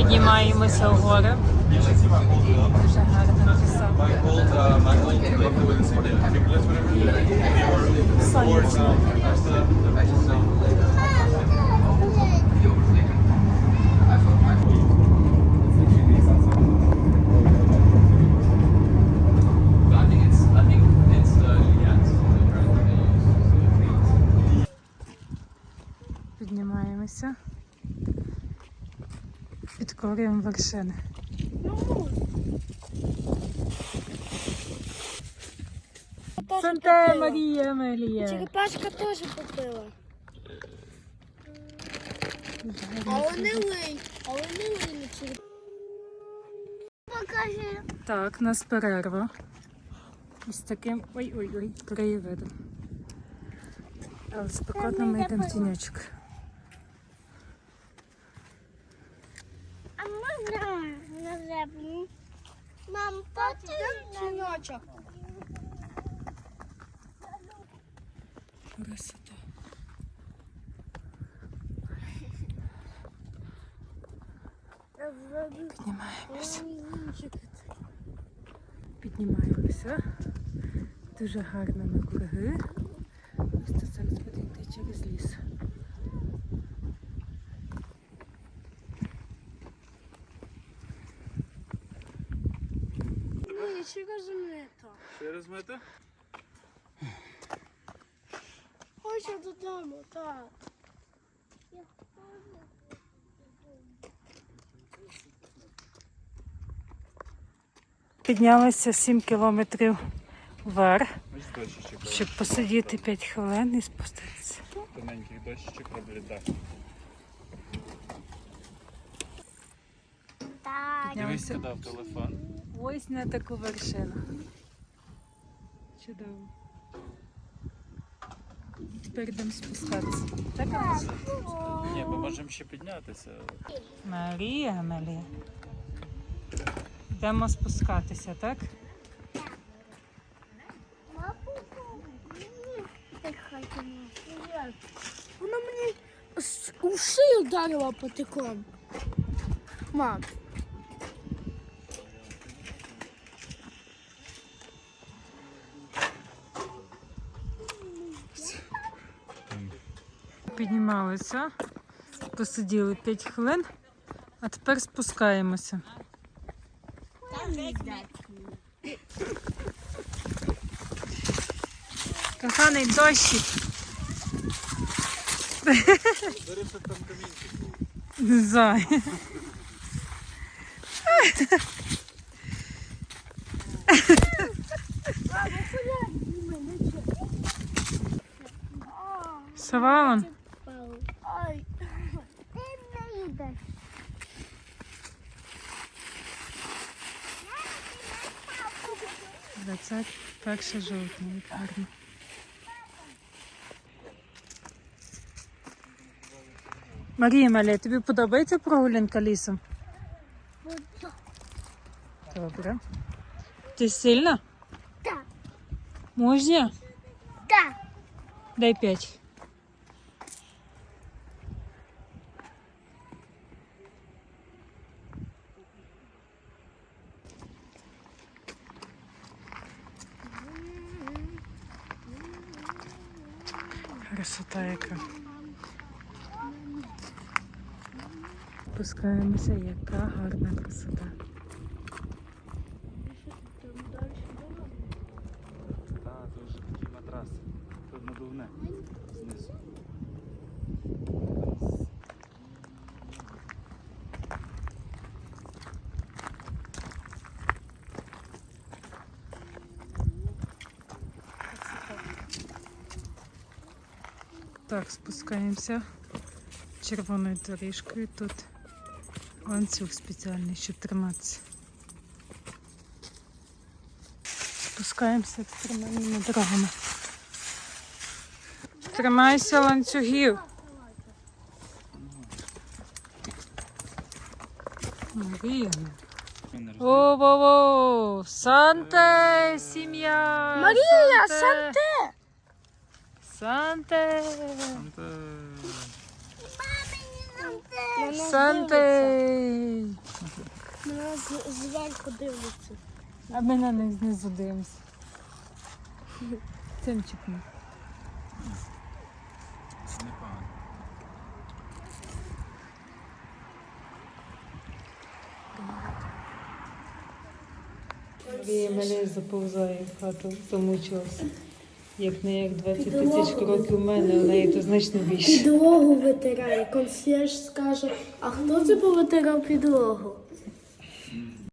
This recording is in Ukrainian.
Піднімаємося в гори. Дуже гарна краса. Сонячно. Піднімаємося. Підкорюємо вершини. Санта Марія Мелія. Черепашка теж попила. А вони лий. А вони лий на. Покажи. Так, у нас перерва. Ось таким ой-ой-ой, краєвидом. Але спекотно ми йдемо в тіньочок. Можна на землю? Мам, потім чиночок. Красота. Піднімаємося. Піднімаємося. Дуже гарно на круги. Ось тут зараз буде йти через ліс. Ні, ще розумієте. Ще розмити? Хочу додому, так. Піднялися 7 кілометрів вверх, щоб посидіти 5 хвилин і спуститися. Тоненький дощичок роблять Дивись туди в телефон. Ось на таку вершину. Чудово. Тепер йдемо спускатися. Так? Ні, ми можемо ще піднятися. Марія, Марія. Йдемо спускатися, так? Вона мені у шию вдарила потиком. Мам. Піднімалися, посиділи 5 хвилин, а тепер спускаємося. Коханий дощик. Не знаю. Савалон. Ой. 21 жовтня лікарня. Марія Маля, тобі подобається прогулянка лісом? Добре. Ти сильна? Так. Можна? Так. Дай п'ять. Красота яка. Спускаємося, яка гарна красота. Так, тут вже такі матраси. Тут надувне. Знизу. Так, спускаємося червоною доріжкою. Тут ланцюг спеціальний, щоб триматися. Спускаємося екстремальними дорогами. Тримайся ланцюгів. Марія. О-во-во! Санте, сім'я! Марія, Санте! Санте! Там те- Санте! з- зверху дивляться. А ми на них знизу дивимося. Цим чіпно. Непогано. Марія мене заповзає в хату, замучилася. Як не як 20 тисяч кроків у мене, у неї то значно більше. Підлогу витирає. Консьєрж скаже, а хто це повитирав підлогу?